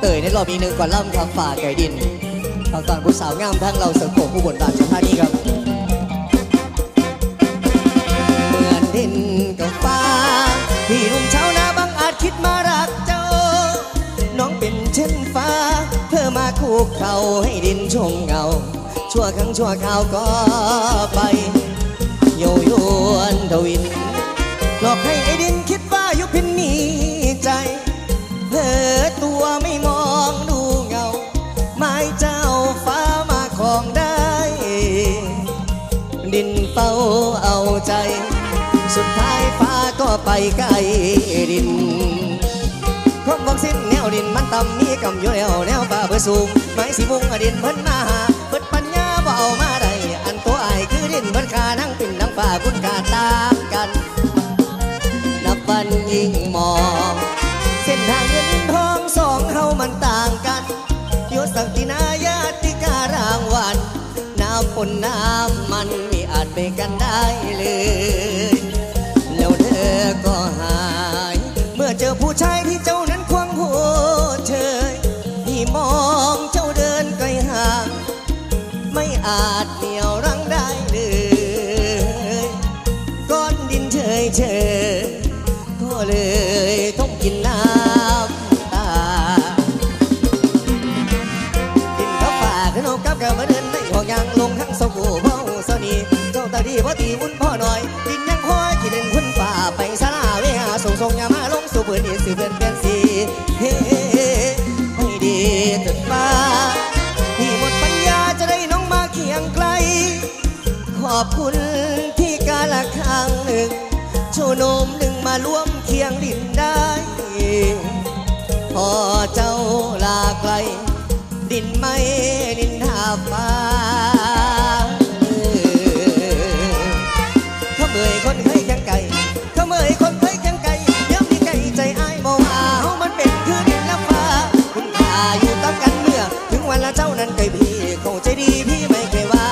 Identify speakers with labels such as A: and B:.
A: เตยในรอบอีกหนึ่งก่อนล่ำครับฝ่าไก่ดินทางฝั่งผู้สาวงามทั้งเราเสริมโขงผู้บนบานสุดท่านี้ครับเหมือนดินกับฟ้าพี่หนุ่มชาวนาบางอาจคิดมารักเจ้า น้องเป็นเช่นฟ้า เพื่อมาคู่เขาให้ดินชมเงาชั่วครั้งชั่วคราวก็ไป ไม้เจ้าฟ้ามาของได้ ดินเป้าเอาใจ สุดท้ายฟ้าก็ไปไกลดินครบบอกสิ้นแนวดินมันต่ำมีกำอยู่แล้วแนวฟ้าเบอร์สูงไม้สีมุงอดินเพิ่นมาหา โยสักตินายาติการางวัลน้ำฝนน้ำมันไม่อาจไปกันได้เลย แล้วเธอก็หาย เมื่อเจอผู้ชายที่เจ้านั้นควงหัวเชยที่มองเจ้าเดินไกลห่าง ไม่อาจเหนียวรั้งได้เลยก้อนดินเฉยเฉยก็เลยต้องกินน้ำ กับกับมาเดินในห้องยางลงข้างสกูเบ้าสนีเจ้าตาดีพอตีอุ่นพ่อหน่อยดินยังคอยที่เดินคุณฝ่าไปสลาเวหาส่งส่งยามาลงสู่พื้นดินสิเพื่อนเปลี่ยนสีเฮ้ให้ดีเถิดฟ้าที่หมดปัญญาจะได้น้องมาเคียงไกล ขอบคุณที่กาละครั้งหนึ่งโชว์โนมหนึ่งมาร่วมเคียงดินได้พอเจ้าลาไกล นไม่นินทาฟ้าเขาเมื่อยคนเคยแข่งไก่เขาเมื่อยคนเคยแข่งไก่เดี๋ยวมีไก่ใจอ้ายบอกว่าเฮามันเป็นคือดินและฟ้า คุณค่าอยู่ต่างกันเมื่อ ถึงวันละเจ้านั้นไก่พี่เข้าใจดีพี่ไม่เคยว่า